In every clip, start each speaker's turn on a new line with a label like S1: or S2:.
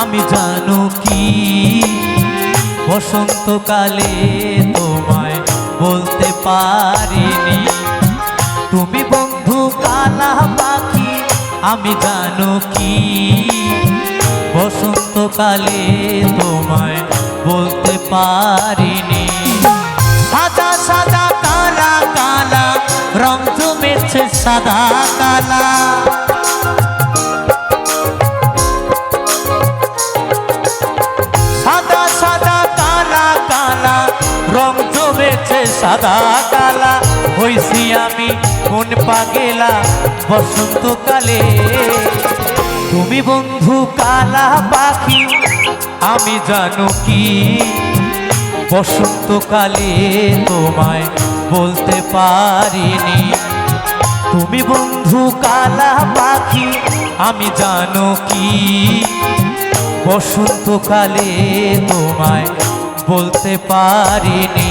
S1: আমি জানো কি? বসন্তকালে তোমায় বলতে পারিনি। তুমি বন্ধু কালা পাখি, আমি জানো কি? বসন্তকালে তোমায় বলতে পারিনি। সাদা সাদা, কালা কালা, রং জমেছে সাদা, কালা। সাদা কালা হইছি আমি মন পাগেলা, বসন্তকালে। তুমি বন্ধু কালা পাখি, আমি জানো কি? বসন্তকালে তোমায় বলতে পারিনি। তুমি বন্ধু কালা পাখি, আমি জানো কি? বসন্তকালে তোমায় বলতে পারিনি।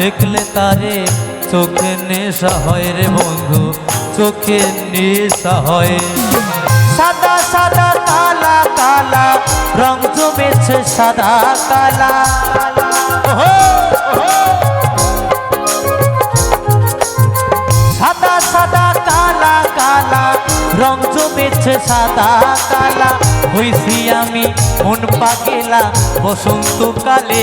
S1: দেখলে তারে চোখে নেশা হয় রে বন্ধু, চোখে নেশা হয়। সাদা সাদা কালা কালা রং জমেছে সাদা কালা। সাদা সাদা কালা কালা রং জমেছে সাদা কালা হইছি আমি মন পাগেলা বসন্তকালে।